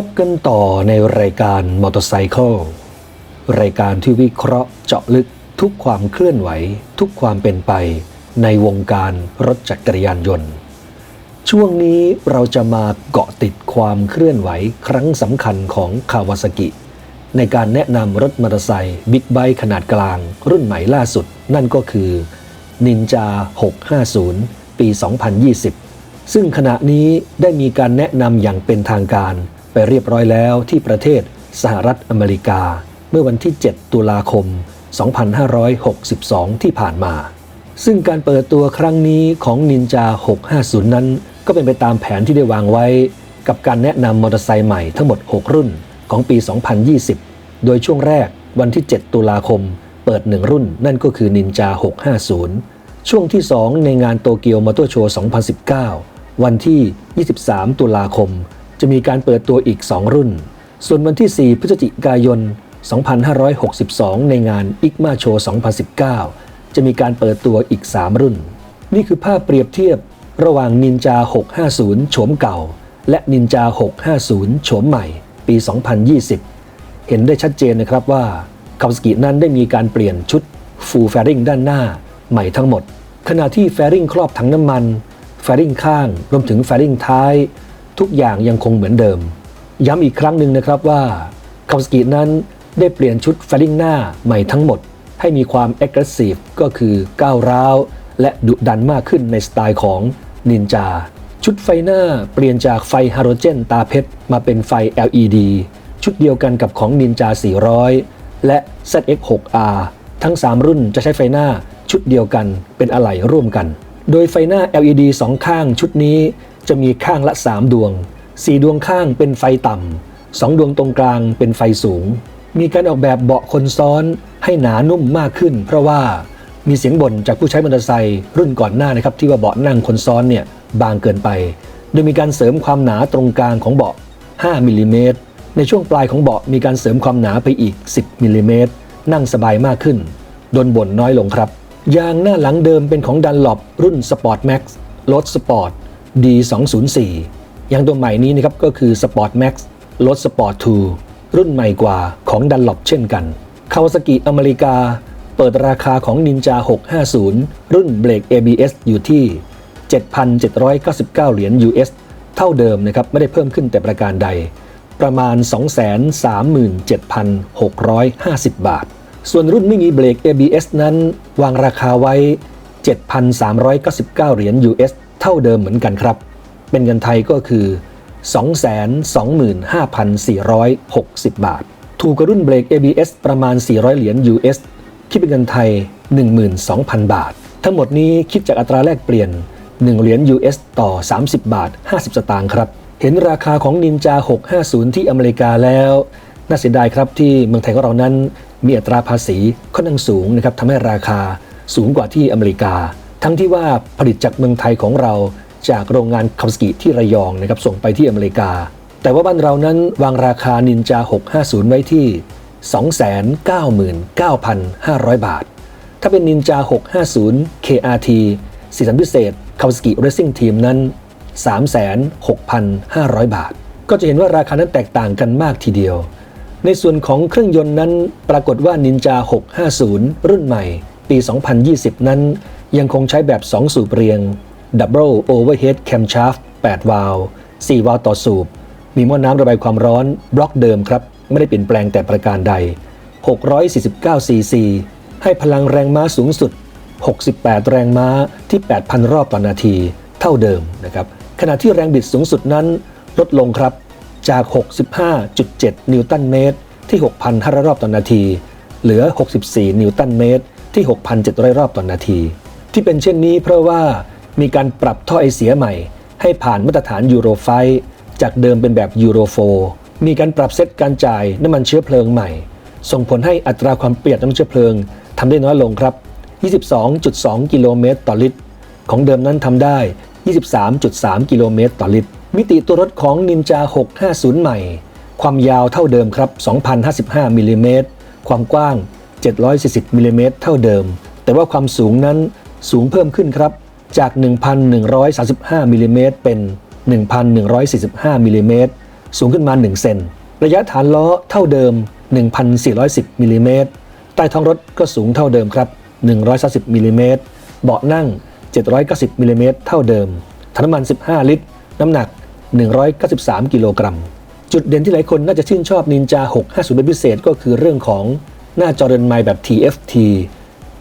พบกันต่อในรายการมอเตอร์ไซค์รายการที่วิเคราะห์เจาะลึกทุกความเคลื่อนไหว ทุกความเป็นไป ในวงการรถจักรยานยนต์ ช่วงนี้เราจะมาเกาะติดความเคลื่อนไหวครั้งสำคัญของคาวาซากิในการแนะนำรถมอเตอร์ไซค์บิ๊กไบค์ขนาดกลาง รุ่นใหม่ล่าสุด นั่นก็คือ Ninja 650 ปี 2020 ซึ่งขณะนี้ได้มีการแนะนำอย่างเป็นทางการ ไปเรียบร้อยแล้วที่ประเทศสหรัฐอเมริกา เมื่อวันที่ 7 ตุลาคม 2562 ที่ผ่านมา ซึ่งการเปิดตัวครั้งนี้ของ Ninja 650 นั้น ก็เป็นไปตามแผนที่ได้วางไว้ กับการแนะนำมอเตอร์ไซค์ใหม่ทั้งหมด 6 รุ่นของปี 2020 โดยช่วงแรกวันที่ 7 ตุลาคม เปิด 1 รุ่น นั่นก็คือ Ninja 650 ช่วงที่ 2 ในงานโตเกียวมอเตอร์โชว์ 2019 วันที่ 23 ตุลาคม จะมีการเปิดตัวอีก 2 รุ่น ส่วนวันที่ 4 พฤศจิกายน 2562 ในงานอิกมาโชว์2019 จะมีการเปิดตัวอีก 3 รุ่น นี่คือภาพเปรียบเทียบระหว่าง Ninja 650 โฉมเก่า และ Ninja 650 โฉมใหม่ ปี 2020 เห็นได้ชัดเจนนะครับว่าคาวสกินั้นได้มีการเปลี่ยนชุด Full Fairing ด้านหน้าใหม่ทั้งหมด ขณะที่แฟริงครอบถังน้ำมัน แฟริงข้าง รวมถึงแฟริงท้าย ทุกอย่างยังคงเหมือนเดิม ย้ำอีกครั้งหนึ่งนะครับว่าคาวสกินั้นได้เปลี่ยนชุดแฟริงหน้าใหม่ทั้งหมด ให้มีความ aggresive ก็คือก้าวร้าว และดุดันมากขึ้นในสไตล์ของนินจา ชุดไฟหน้าเปลี่ยนจากไฟฮาโลเจนตาเพชรมาเป็นไฟ LED ชุดเดียวกันกับของนินจา 400 และ ZX6R ทั้ง 3 รุ่นจะใช้ไฟหน้าชุดเดียวกันเป็นอะไหล่ร่วมกัน โดยไฟหน้า LED 2ข้างชุดนี้ จะมีข้างละ 3 ดวง 4 ดวงข้างเป็นไฟต่ำ2ดวงตรงกลางเป็นไฟสูง มีการออกแบบเบาะคนซ้อนให้หนานุ่มมากขึ้น เพราะว่ามีเสียงบ่นจากผู้ใช้มอเตอร์ไซค์รุ่นก่อนหน้านะครับที่ว่าเบาะนั่งคนซ้อนเนี่ยบางเกินไป โดยมีการเสริมความหนาตรงกลางของเบาะ 5มิลลิเมตรในช่วงปลายของเบาะมีการเสริมความหนาไปอีก 10มิลลิเมตรนั่งสบายมากขึ้นโดนบ่นน้อยลงครับ ยางหน้าหลังเดิมเป็นของดันหลบรุ่น Sport Max รถ Sport D204 ยางตัวใหม่นี้นะครับก็คือ Sport Max รถ Sport 2 รุ่นใหม่กว่าของดันหลบเช่นกันคาวาซากิอเมริกา เปิดราคาของ Ninja 650 รุ่นเบรก ABS อยู่ที่ 7,799 เหรียญ US เท่าเดิมนะครับไม่ได้เพิ่มขึ้นแต่ประการใด ประมาณ 237,650 บาท ส่วนรุ่นไม่มีเบรก ABS นั้นวางราคาไว้ 7,399 เหรียญ US เท่าเดิมเหมือนกันครับ เป็นเงินไทยก็คือ 225,460 บาท ถูกกว่ารุ่นเบรก ABS ประมาณ 400 เหรียญ US คิดเป็นเงินไทย 12,000 บาท ทั้งหมดนี้คิดจากอัตราแลกเปลี่ยน 1 เหรียญ US ต่อ 30 บาท 50 สตางค์ครับ เห็นราคาของ Ninja 650 ที่อเมริกาแล้ว น่าเสียดายครับที่เมืองไทยของเรานั้นมีอัตราภาษีค่อนข้างสูงนะครับทำให้ราคาสูงกว่าที่อเมริกา ทั้งที่ว่าผลิตจากเมืองไทยของเราจากโรงงานคาสกิที่ระยองนะครับส่งไปที่อเมริกา แต่ว่าบ้านเรานั้นวางราคา Ninja 650 ไว้ที่ 299,500 บาท ถ้าเป็น Ninja 650 KRT สีสันพิเศษ Kawasaki Racing Team นั้น 36,500 บาท ก็จะเห็นว่าราคานั้นแตกต่างกันมากทีเดียว ในส่วนของเครื่องยนต์นั้นปรากฏว่า Ninja 650 รุ่นใหม่ ปี 2020 นั้นยังคงใช้แบบ 2 สูบเรียง Double Overhead Camshaft 8 วาล์ว4วาล์วต่อสูบ มีหม้อน้ำระบายความร้อนบล็อกเดิมครับ ไม่ได้เปลี่ยนแปลงแต่ประการใด 649 ซีซี ให้พลังแรงม้าสูงสุด 68 แรงม้าที่ 8,000 รอบต่อนาที เท่าเดิมนะครับ ขณะที่แรงบิดสูงสุดนั้นลดลงครับ จาก 65.7 นิวตันเมตร ที่ 6,500 รอบต่อนาที เหลือ 64 นิวตันเมตร ที่ 6,700 รอบต่อนาที ที่เป็นเช่นนี้เพราะว่ามีการปรับท่อไอเสียใหม่ ให้ผ่านมาตรฐานยูโรไฟจากเดิมเป็นแบบยูโรโฟมีการปรับเซตการจ่ายน้ำมันเชื้อเพลิงใหม่ ส่งผลให้อัตราความประหยัดน้ำมันเชื้อเพลิงทำได้น้อยลงครับ 22.2 กิโลเมตรต่อลิตร ของเดิมนั้นทำได้ 23.3 กิโลเมตรต่อลิตร มิติตัวรถของ Ninja 650 ใหม่ ความยาวเท่าเดิมครับ 2,055มิลลิเมตร ความกว้าง 740มิลลิเมตรเท่าเดิม แต่ว่าความสูงนั้น สูงเพิ่มขึ้นครับ จาก 1,135มิลลิเมตรเป็น 1,145มิลลิเมตรสูงขึ้นมา 1 เซน ระยะฐานล้อเท่าเดิม 1,410มิลลิเมตรใต้ท้องรถก็สูงเท่าเดิมครับ130มิลลิเมตรเบาะนั่ง 790มิลลิเมตรเท่าเดิมถังน้ำมัน 15 ลิตร น้ำหนัก 193 กิโลกรัม จุดเด่นที่หลายคนน่าจะชื่นชอบนินจา 650 เป็นพิเศษก็คือเรื่องของหน้าจอเรือนไม้แบบ TFT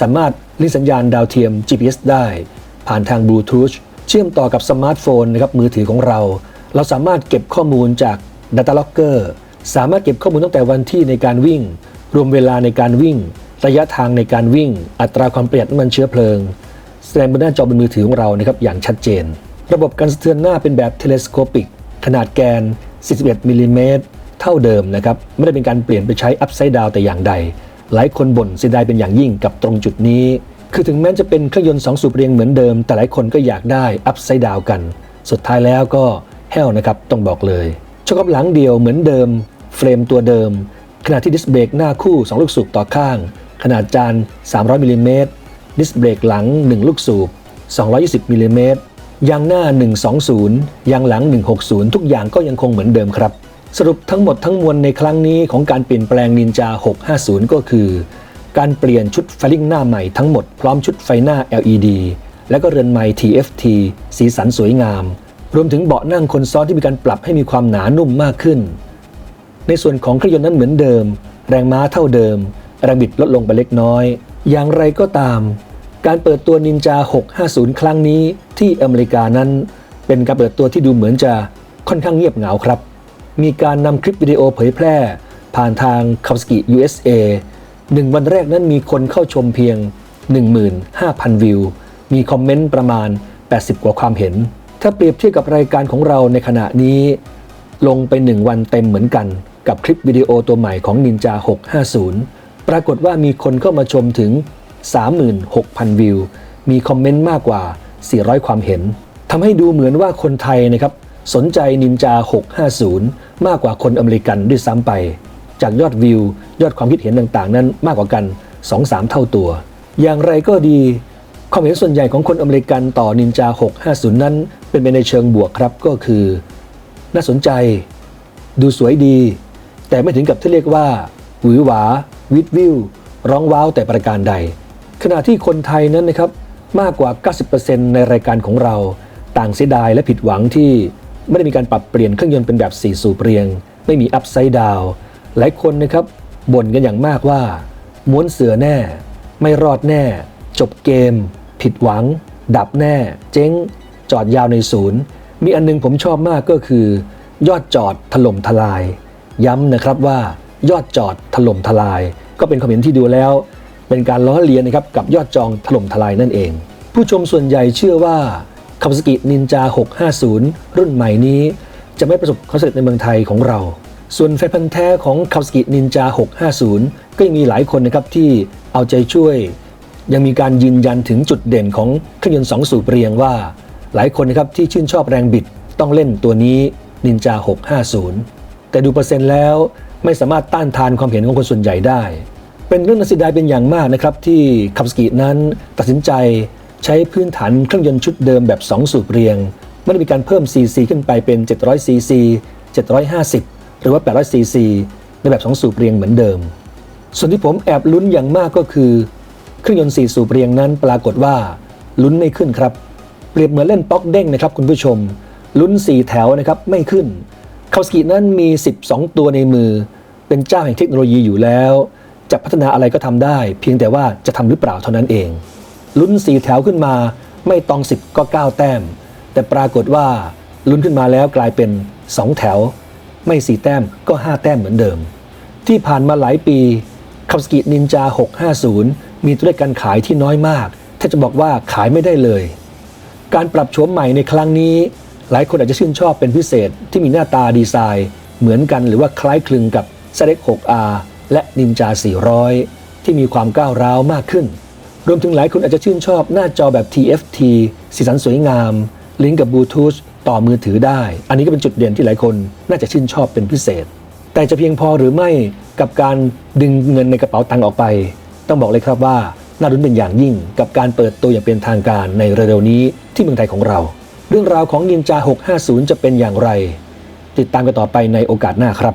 สามารถ ลิงสัญญาณดาวเทียม GPS ได้ ผ่านทางบลูทูธเชื่อมต่อกับสมาร์ทโฟนนะครับมือถือของเรา เราสามารถเก็บข้อมูลจาก Data Logger สามารถเก็บข้อมูลตั้งแต่วันที่ในการวิ่ง รวมเวลาในการวิ่ง ระยะทางในการวิ่ง อัตราความประหยัดน้ำมันเชื้อเพลิง แสดงบนหน้าจอบนมือถือของเรานะครับอย่างชัดเจน ระบบการสะเทือนหน้าเป็นแบบเทเลสโคปิกขนาดแกน 41มิลลิเมตรเท่าเดิมนะครับไม่ได้เป็นการเปลี่ยนไปใช้อัพไซด์ดาวแต่อย่างใด หลายคนบ่นเสียดายเป็นอย่างยิ่งกับตรงจุดนี้ คือถึงแม้จะเป็นเครื่องยนต์2สูบเรียงเหมือนเดิม แต่หลายคนก็อยากได้อัพไซด์ดาวกัน สุดท้ายแล้วก็แห้วนะครับต้องบอกเลยชกกับหลังเดียวเหมือนเดิม เฟรมตัวเดิม ขณะที่ดิสเบรกหน้าคู่ 2 ลูกสูบต่อข้าง ขนาดจาน 300มิลลิเมตรดิสเบรกหลัง 1 ลูกสูบ 220มิลลิเมตรยางหน้า 120 ยางหลัง 160 ทุกอย่างก็ยังคงเหมือนเดิมครับ สรุปทั้งหมดทั้งมวลในครั้งนี้ของการเปลี่ยนแปลงนินจา 650 ก็คือ การเปลี่ยนชุดไฟลิ่งหน้าใหม่ทั้งหมดพร้อมชุดไฟหน้า LED และก็เรือนไม้ TFT สีสันสวยงาม รวมถึงเบาะนั่งคนซ้อนที่มีการปรับให้มีความหนานุ่มมากขึ้น ในส่วนของเครื่องยนต์นั้นเหมือนเดิม แรงม้าเท่าเดิม แรงบิดลดลงไปเล็กน้อย อย่างไรก็ตาม การเปิดตัวนินจา 650 ครั้งนี้ที่อเมริกานั้น เป็นการเปิดตัวที่ดูเหมือนจะค่อนข้างเงียบเหงาครับ มีการนำคลิปวิดีโอเผยแพร่ ผ่านทาง k a w s k i USA หนึ่งวันแรกนั้นมีคนเข้าชมเพียง 15,000 วิว มีคอมเมนต์ประมาณ 80 กว่าความเห็น ถ้าเปรียบเทียบกับรายการของเราในขณะนี้ ลงไป 1 วันเต็มเหมือนกัน กับคลิปวิดีโอตัวใหม่ของ Ninja 650 ปรากฏว่ามีคนเข้ามาชมถึง 36,000 วิว มีคอมเมนต์มากกว่า 400 ความเห็นทำให้ดูเหมือนว่าคนไทยนะครับ สนใจ Ninja 650 มากกว่าคนอเมริกันด้วยซ้ำไป จากยอดวิว ยอดความคิดเห็นต่างๆ นั้นมากกว่ากัน 2-3 เท่าตัว อย่างไรก็ดี ความเห็นส่วนใหญ่ของคนอเมริกันต่อ Ninja 650 นั้น เป็นไปในเชิงบวกครับก็คือ น่าสนใจ ดูสวยดี แต่ไม่ถึงกับที่เรียกว่าหวือหวา วิดวิว ร้องว้าวแต่ประการใด ขณะที่คนไทยนั้นนะครับมากกว่า 90%ในรายการของเรา ต่างเสียดายและผิดหวังที่ ไม่ได้มีการปรับเปลี่ยนเครื่องยนต์เป็นแบบ 4 สูบเรียง ไม่มีอัพไซด์ดาวหลายคนนะครับบ่นกันอย่างมากว่า ม้วนเสือแน่ ไม่รอดแน่ จบเกม ผิดหวัง ดับแน่ เจ๊ง จอดยาวในศูนย์ มีอันนึงผมชอบมากก็คือ ยอดจอดถล่มทลาย ย้ำนะครับว่ายอดจอดถล่มทลาย ก็เป็นความเห็นที่ดูแล้ว เป็นการล้อเลียนนะครับกับยอดจองถล่มทลายนั่นเอง ผู้ชมส่วนใหญ่เชื่อว่า คา w า s กินินจา 650 รุ่นใหม่นี้ จะไม่ประสบความสำเร็จในเมืองไทยของเรา ส่วนแฟนพันธ์แท้ของคา w า s กินินจา 650 ก็ยังมีหลายคนนะครับที่เอาใจช่วย ยังมีการยืนยันถึงจุดเด่นของเครื่องยนต์2สูบเรียงว่า หลายคนนะครับที่ชื่นชอบแรงบิดต้องเล่นตัวนี้นินจา 650 แต่ดูเปอร์เซ็นต์แล้วไม่สามารถต้านทานความเห็นของคนส่วนใหญ่ได้ เป็นเรื่องน่าเสียดายเป็นอย่างมากนะครับที่คับสกินั้นตัดสินใจ ใช้พื้นฐานเครื่องยนต์ชุดเดิมแบบ 2 สูบเรียง ไม่ได้มีการเพิ่ม cc ขึ้นไปเป็น 700 cc 750 หรือว่า 800 cc ในแบบ 2 สูบเรียงเหมือนเดิม ส่วนที่ผมแอบลุ้นอย่างมากก็คือ เครื่องยนต์ 4 สูบเรียงนั้นปรากฏว่าลุ้นไม่ขึ้นครับ เปรียบเหมือนเล่นป๊อกเด้งนะครับคุณผู้ชม ลุ้น 4 แถวนะครับไม่ขึ้นคาสกินั้นมี 12 ตัวในมือ เป็นเจ้าแห่งเทคโนโลยีอยู่แล้ว จะพัฒนาอะไรก็ทำได้ เพียงแต่ว่าจะทำหรือเปล่าเท่านั้นเอง ลุ้น4แถวขึ้นมา ไม่ตอง10ก็ 9 แต้ม แต่ปรากฏว่าลุ้นขึ้นมาแล้วกลายเป็น 2 แถว ไม่4แต้มก็ 5 แต้มเหมือนเดิม ที่ผ่านมาหลายปีคาสกินินจา 650 มีตัวเลขการขายที่น้อยมาก ถ้าจะบอกว่าขายไม่ได้เลย การปรับโฉมใหม่ในครั้งนี้ หลายคนอาจจะชื่นชอบเป็นพิเศษที่มีหน้าตาดีไซน์ เหมือนกันหรือว่าคล้ายคลึงกับ z 6 r และ Ninja 400 ที่มีความก้าวร้าวมากขึ้น รวมถึงหลายคนอาจจะชื่นชอบหน้าจอแบบ TFT สีสันสวยงาม ลิงก์กับบลูทูธต่อมือถือได้ อันนี้ก็เป็นจุดเด่นที่หลายคนน่าจะชื่นชอบเป็นพิเศษ แต่จะเพียงพอหรือไม่กับการดึงเงินในกระเป๋าตังค์ออกไป ต้องบอกเลยครับว่าน่ารุ้นเป็นอย่างยิ่งกับการเปิดตัวอย่างเป็นทางการในเร็วๆนี้ที่เมืองไทยของเรา เรื่องราวของนินจา650 จะเป็นอย่างไร ติดตามกันต่อไปในโอกาสหน้าครับ